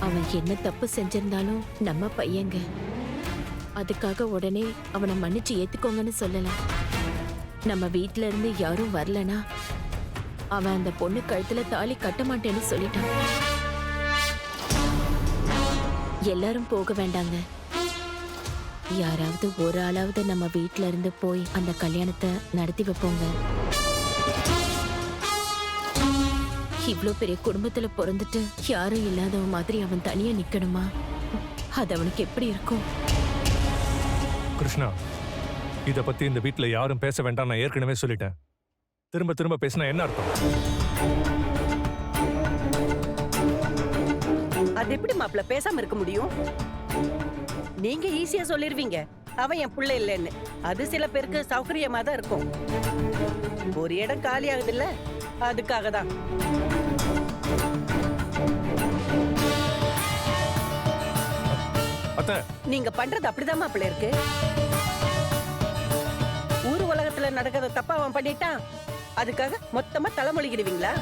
அவன் என்ன தப்பு செஞ்சிருந்தாலும் நம்ம பையங்க. அதுக்காக உடனே அவனை மன்னிச்சு ஏத்துக்கோங்கன்னு சொல்லலாம் நம்ம வீட்ல இருந்து யாரும் வரலனா அவன் அந்த பொண்ணு கழுத்துல தாலி கட்ட மாட்டேன்னு சொல்லிட்டான். எல்லாரும் போக வேண்டாங்க. யாராவது ஒரு ஆளாவது நம்ம வீட்ல இருந்து போய் அந்த கல்யாணத்தை நடத்தி வைப்போங்க. இவ்ளோ பெரிய குடும்பத்துல பிறந்துட்டு யாரும் இல்லாதவன் மாதிரி அவன் தனியா நிக்கணுமா? அது அவனுக்கு எப்படி இருக்கும்? கிருஷ்ணா இத பத்தி இந்த வீட்ல யாரும் பேச வேண்டாம் நான் ஏற்கனவே சொல்லிட்டேன். திரும்ப திரும்ப பேசினா என்ன அர்த்தம்? அது எப்படி மாப்பிள்ள பேசாம இருக்க முடியும்? நீங்க ஈஸியா சொல்லிருவீங்க. அவன் என் புள்ள இல்லைன்னு. அது சில பேருக்கு சௌகரியமா தான் இருக்கும். ஒரு இடம் காலி ஆகுது இல்ல அதுக்காக தான் அத்த. நீங்க பண்றது அப்படிதான் மாப்பிள்ள இருக்கு. ஊர் உலகத்துல நடக்கிறத தப்பா அவன் பண்ணிட்டான். அதுக்காக மொத்தமா தலைமொழிகிடுவீங்களா?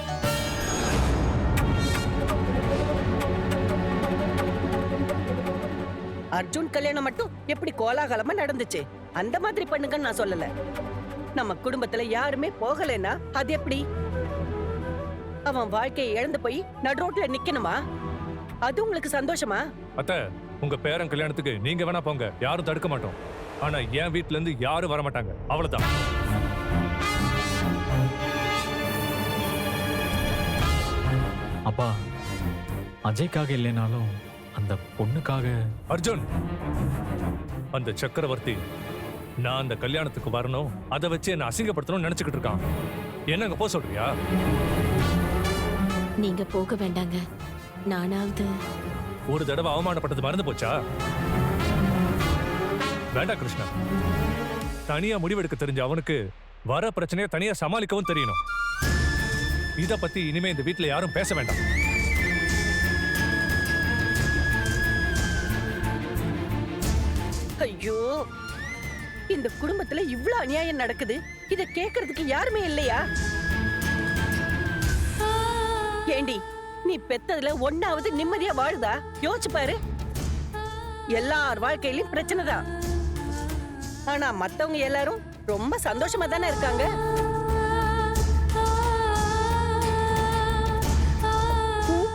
அர்ஜுன் கல்யாணம் மட்டும் எப்படி கோலாகலமா நடந்துச்சு? அந்த மாதிரி பண்ணுங்கன்னு நான் சொல்லல. நம்ம குடும்பத்துல யாருமே போகலைன்னா அது எப்படி? அவன் வாழ்க்கையை இழந்து போய் நடுரோட்ல நிக்கணுமா? அது உங்களுக்கு சந்தோஷமா? அத்த உங்க பேரன் கல்யாணத்துக்கு நீங்க வேணா போங்க. யாரும் தடுக்க மாட்டோம். ஆனா என் வீட்ல இருந்து யாரும் வர மாட்டாங்க. அவ்வளவுதான். அப்பா அஜய்க்காக இல்லைனாலும் அந்த பொண்ணுக்காக அர்ஜுன்! அந்த சக்கரவர்த்தி நான் அந்த கல்யாணத்துக்கு வரணும் அதை வச்சு என்ன அசிங்கப்படுத்தணும்னு நினைச்சுக்கிட்டு இருக்கான். என்னங்க போக சொல்றியா? நீங்க போக வேண்டாங்க. நானாவது ஒரு தடவை அவமானப்பட்டது மறந்து போச்சா? வேண்டாம் கிருஷ்ணா தனியா முடிவெடுக்க தெரிஞ்ச அவனுக்கு வர பிரச்சனையை தனியா சமாளிக்கவும் தெரியணும். இத பத்தி இனிமே இந்த வீட்ல யாரும் பேச வேண்டாம். ஐயோ இந்த குடும்பத்துல இவ்ளோ அநியாயம் நடக்குது. இத கேக்குறதுக்கு யாருமே இல்லையா? ஏண்டி? நீ பெத்ததுல ஒன்னாவது நிம்மதியா வாழுதா யோசிச்சு பாரு. எல்லார் வாழ்க்கையிலயும் பிரச்சனை தான் ஆனா மத்தவங்க எல்லாரும் ரொம்ப சந்தோஷமா தானே இருக்காங்க?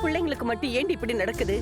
பிள்ளைங்களுக்கு மட்டும் ஏண்டி இப்படி நடக்குது?